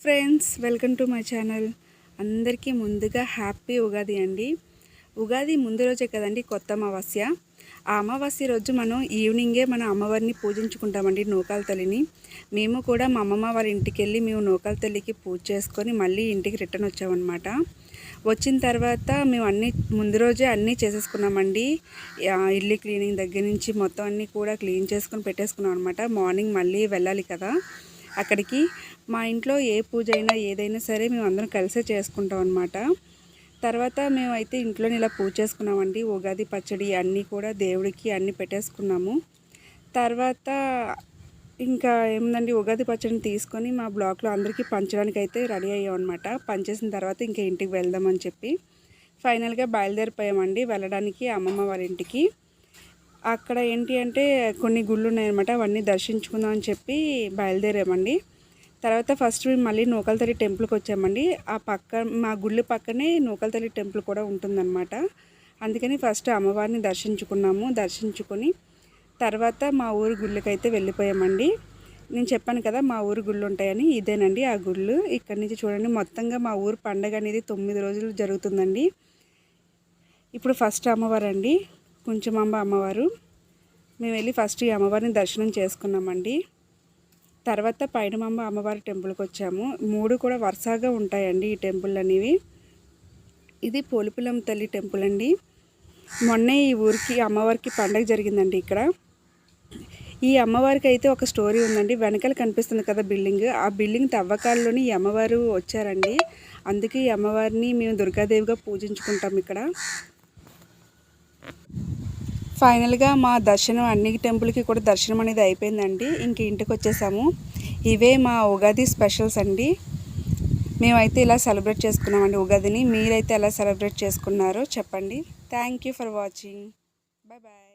Friends welcome to my channel. అందరికీ ముందుగా happy Ugadi అండి. ఉగాది ముందు రోజే కదండి కొత్త అమావాస్య. ఆ అమావాస్య రోజు మనం ఈవినింగే మన అమ్మవారిని పూజించుకుంటామండి నూకాల తల్లిని. మేము కూడా మా అమ్మమ్మ వాళ్ళ ఇంటికి వెళ్ళి మేము నూకాల తల్లికి పూజ చేసుకొని మళ్ళీ ఇంటికి రిటర్న్ వచ్చామన్నమాట. వచ్చిన తర్వాత మేము అన్నీ ముందు రోజే అన్నీ చేసేసుకున్నామండి. ఇల్లు క్లీనింగ్ దగ్గర నుంచి మొత్తం అన్నీ కూడా క్లీన్ చేసుకొని పెట్టేసుకున్నాం అనమాట మార్నింగ్ మళ్ళీ వెళ్ళాలి కదా. అక్కడికి మా ఇంట్లో ఏ పూజ అయినా ఏదైనా సరే మేము అందరం కలిసే చేసుకుంటాం అనమాట తర్వాత మేమైతే ఇంట్లోనే ఇలా పూజ చేసుకున్నామండి. ఉగాది పచ్చడి అన్నీ కూడా దేవుడికి అన్నీ పెట్టేసుకున్నాము. తర్వాత ఇంకా ఏముందండి? ఉగాది పచ్చడిని తీసుకొని మా బ్లాక్లో అందరికీ పంచడానికి అయితే రెడీ అయ్యాం అనమాట పంచేసిన తర్వాత ఇంకా ఇంటికి వెళ్దామని చెప్పి ఫైనల్గా బయలుదేరిపోయామండి. వెళ్ళడానికి అమ్మమ్మ వాళ్ళ ఇంటికి. అక్కడ ఏంటి అంటే కొన్ని గుళ్ళు ఉన్నాయన్నమాట అవన్నీ దర్శించుకుందాం అని చెప్పి బయలుదేరామండి. తర్వాత ఫస్ట్ మేము మళ్ళీ నూకలతల్లి టెంపుల్కి వచ్చామండి. ఆ పక్క మా గుళ్ళు పక్కనే నూకలతల్లి టెంపుల్ కూడా ఉంటుందన్నమాట. అందుకని ఫస్ట్ అమ్మవారిని దర్శించుకున్నాము. దర్శించుకొని తర్వాత మా ఊరు గుళ్ళకైతే వెళ్ళిపోయామండి. నేను చెప్పాను కదా మా ఊరు గుళ్ళు ఉంటాయని ఇదేనండి ఆ గుళ్ళు. ఇక్కడ నుంచి చూడండి మొత్తంగా మా ఊరు పండగ అనేది తొమ్మిది రోజులు జరుగుతుందండి. ఇప్పుడు ఫస్ట్ అమ్మవారు అండి కుంచమాంబ అమ్మవారు. మేము వెళ్ళి ఫస్ట్ ఈ అమ్మవారిని దర్శనం చేసుకున్నామండి. తర్వాత పైనమాంబ అమ్మవారి టెంపుల్కి వచ్చాము. మూడు కూడా వరుసగా ఉంటాయండి ఈ టెంపుల్ అనేవి. ఇది పోలిపులం తల్లి టెంపుల్ అండి. మొన్నే ఈ ఊరికి అమ్మవారికి పండగ జరిగిందండి ఇక్కడ. ఈ అమ్మవారికి అయితే ఒక స్టోరీ ఉందండి. వెనకాల కనిపిస్తుంది కదా బిల్డింగ్. ఆ బిల్డింగ్ తవ్వకాల్లోని ఈ అమ్మవారు వచ్చారండి. అందుకే ఈ అమ్మవారిని మేము దుర్గాదేవిగా పూజించుకుంటాం ఇక్కడ. ఫైనల్గా మా దర్శనం అన్ని టెంపుల్కి కూడా దర్శనం అనేది అయిపోయిందండి. ఇంక ఇంటికి వచ్చేసాము. ఇవే మా ఉగాది స్పెషల్స్ అండి. మేమైతే ఇలా సెలబ్రేట్ చేసుకున్నామండి ఉగాదిని. మీరైతే ఎలా సెలబ్రేట్ చేసుకున్నారో చెప్పండి. Thank you for watching. Bye bye